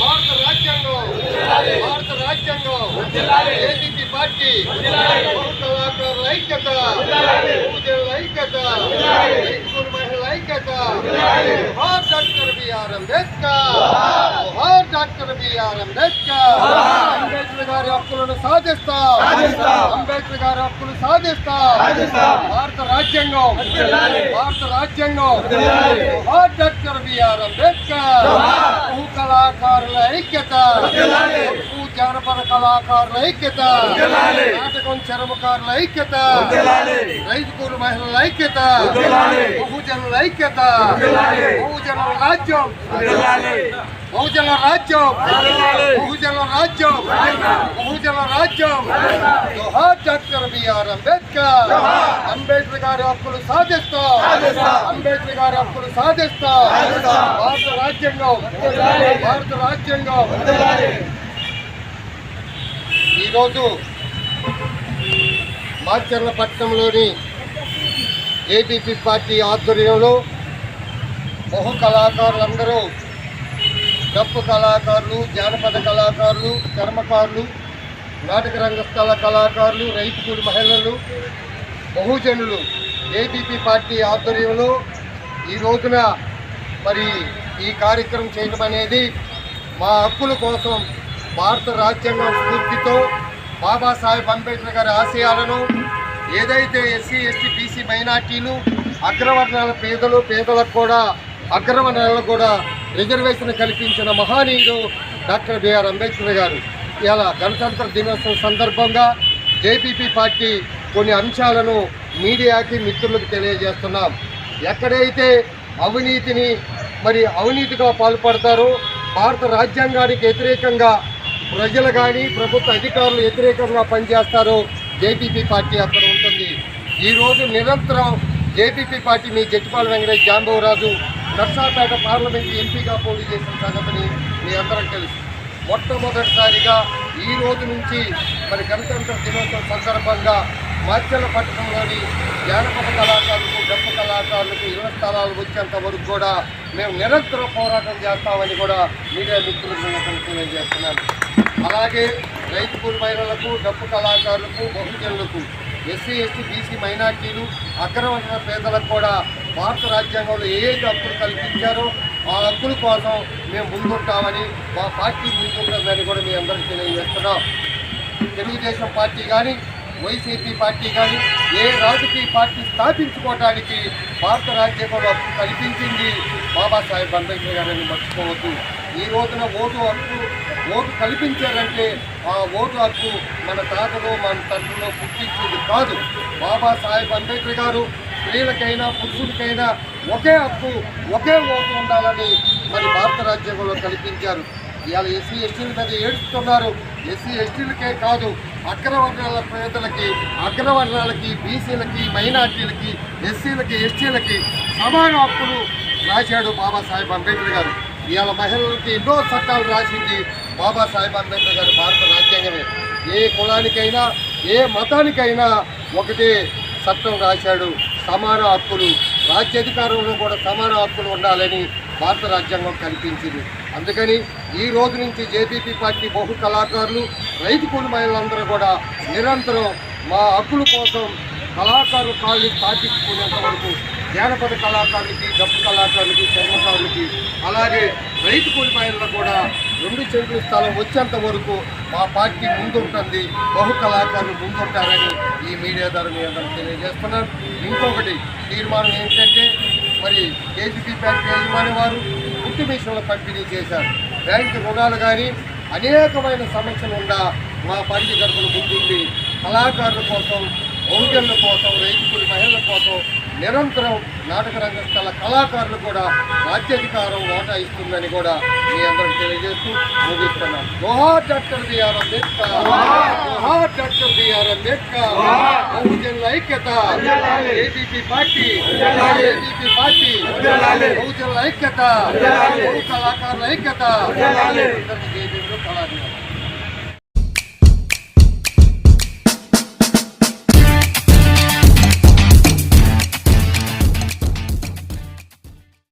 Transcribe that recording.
భారత రాజ్యాంగం భారత రాజ్యాంగం ఏపీ పార్టీ పౌరుల ఐక్యత పూజల ఐక్యత మహిళల ఐక్యత హార్ డాక్టర్ బిఆర్ అంబేద్కర్ హార్ డాక్టర్ బిఆర్ అంబేద్కర్ అంబేద్కర్ గారి హక్కులను సాధిస్తాం అంబేద్కర్ గారి హక్కులు సాధిస్తాం భారత రాజ్యాంగం భారత రాజ్యాంగం హార్ డాక్టర్ బిఆర్ ఐక్యత భూ జానపద కళాకారుల ఐక్యత. నాటకం చర్మకారుల ఐక్యత. రైతు కూలి మహిళల ఐక్యత. బహుజనుల ఐక్యత. బహుజనుల రాజ్యం. బహుజన రాజ్యం. బహుజన రాజ్యం. బహుజన రాజ్యం. జోహార్ డాక్టర్ బిఆర్ అంబేద్కర్. అంబేద్కర్ గారి హక్కులు సాధిస్తా. అంబేద్కర్ గారి హక్కులు సాధిస్తా. భారత రాజ్యాంగం. భారత రాజ్యాంగం. ఈరోజు మాచర్లపట్నంలోని ఏబీపీ పార్టీ ఆధ్వర్యంలో బహు కళాకారులందరూ డప్పు కళాకారులు జానపద కళాకారులు చర్మకారులు నాటక రంగస్థల కళాకారులు రైతు మహిళలు బహుజనులు ఏబీపీ పార్టీ ఆధ్వర్యంలో ఈ రోజున మరి ఈ కార్యక్రమం చేయడం అనేది మా హక్కుల కోసం భారత రాజ్యాంగం స్ఫూర్తితో బాబాసాహెబ్ అంబేద్కర్ గారి ఆశయాలను ఏదైతే ఎస్సీ ఎస్టీ బీసీ మైనార్టీలు అగ్రవర్ణాల పేదలు పేదలకు కూడా అగ్రవర్ణాలకు కూడా రిజర్వేషన్ కల్పించిన మహానీయుడు డాక్టర్ బిఆర్ అంబేద్కర్ గారు. ఇలా గణతంత్ర దినోత్సవం సందర్భంగా జేపీపీ పార్టీ కొన్ని అంశాలను మీడియాకి మిత్రులకు తెలియజేస్తున్నాం. ఎక్కడైతే అవినీతిని మరి అవినీతిగా పాల్పడతారో భారత రాజ్యాంగానికి వ్యతిరేకంగా ప్రజలు కానీ ప్రభుత్వ అధికారులు వ్యతిరేకంగా పనిచేస్తారో జేపీపీ పార్టీ అక్కడ ఉంటుంది. ఈరోజు నిరంతరం జేపీపీ పార్టీ మీ జట్టిపాల వెంకటేష్ జాంబవరాజు నర్సాపేట పార్లమెంట్ ఎంపీగా పోటీ చేసిన సంగతిని మీ అందరం తెలుసు. మొట్టమొదటిసారిగా ఈ రోజు నుంచి మరి గణతంత్ర దినోత్సవం సందర్భంగా మాచర్ల పట్టణంలోని జానపద కళాకారులు కళాకారులకు ఇళ్ళ స్థలాలు వచ్చేంత వరకు కూడా మేము నిరంతరం పోరాటం చేస్తామని కూడా మీడియా మిత్రులకు నేను తెలియజేస్తున్నాను. అలాగే రైతు కూలి మహిళలకు డప్పు కళాకారులకు బహుజనులకు ఎస్సీ ఎస్టీ బీసీ మైనార్టీలు అగ్రవర్ణ పేదలకు కూడా భారత రాజ్యాంగంలో ఏ హక్కులు కల్పించారో ఆ హక్కుల కోసం మేము ముందుంటామని మా పార్టీ ముందుంటుందని కూడా మీ అందరికీ తెలియజేస్తున్నాం. తెలుగుదేశం పార్టీ కానీ వైసీపీ పార్టీ కానీ ఏ రాజకీయ పార్టీ స్థాపించుకోవడానికి భారత రాజ్యాంగంలో హక్కు కల్పించింది బాబాసాహెబ్ అంబేద్కర్ గారిని మర్చిపోవద్దు. ఈ రోజున ఓటు హక్కు ఓటు కల్పించారంటే ఆ ఓటు హక్కు మన తాతలో మన తండ్రిలో పుట్టించేది కాదు. బాబాసాహెబ్ అంబేద్కర్ గారు స్త్రీలకైనా పురుషులకైనా ఒకే హక్కు ఒకే ఓటు ఉండాలని మరి భారత రాజ్యాంగంలో కల్పించారు. ఇవాళ ఎస్సీ ఎస్టీల మీద ఏడుస్తున్నారు. ఎస్సీ ఎస్టీలకే కాదు అగ్రవర్ణాల పేదలకి అగ్రవర్ణాలకి బీసీలకి మైనార్టీలకి ఎస్సీలకి ఎస్టీలకి సమాన హక్కులు రాశాడు బాబాసాహెబ్ అంబేద్కర్ గారు. ఇవాళ మహిళలకి ఎన్నో చట్టాలు రాసింది బాబాసాహెబ్ అంబేద్కర్ గారు భారత రాజ్యాంగమే. ఏ కులానికైనా ఏ మతానికైనా ఒకటే చట్టం రాశాడు. సమాన హక్కులు రాజ్యాధికారంలో కూడా సమాన హక్కులు ఉండాలని భారత రాజ్యాంగం కల్పించింది. అందుకని ఈ రోజు నుంచి జేపీపీ పార్టీ బహు కళాకారులు రైతు కుటుంబాలందరూ మహిళలందరూ కూడా నిరంతరం మా హక్కుల కోసం కళాకారులు కాళ్ళు స్థాపించుకునేంత వరకు జానపద కళాకారులకి డప్పు కళాకారులకి చర్మకారులకి అలాగే రైతు కూలిపాయలను కూడా రెండు చెంగుల స్థలం వచ్చేంత వరకు మా పార్టీ ముందుంటుంది బహు కళాకారులు ముందుంటారని ఈ మీడియా ద్వారా మీ అందరూ తెలియజేస్తున్నారు ఇంకొకటి తీర్మానం ఏంటంటే మరి కేజీపీ బ్యాంక్ యజమాని వారు గుర్తు మిషన్లు పంపిణీ చేశారు. బ్యాంకు రుణాలు కానీ అనేకమైన సమస్యలు ఉన్న మా పార్టీ గడుపులు ముందుండి కళాకారుల కోసం బహుజనుల కోసం రైతుల మహిళల కోసం నిరంతరం నాటక రంగస్థల కళాకారులు కూడా రాజ్యాధికారం ఓటా ఇస్తుందని కూడా మీ అందరికి తెలియజేస్తూ ముగిస్తున్నాం. జోహార్ డాక్టర్ బిఆర్ అంబేద్కర్. జోహార్ డాక్టర్ బిఆర్ అంబేద్కర్. బహుజనుల ఐక్యత. ABP party. ABP party. బహుజనుల ఐక్యత. బహు కళాకారుల ఐక్యత. అందరికీ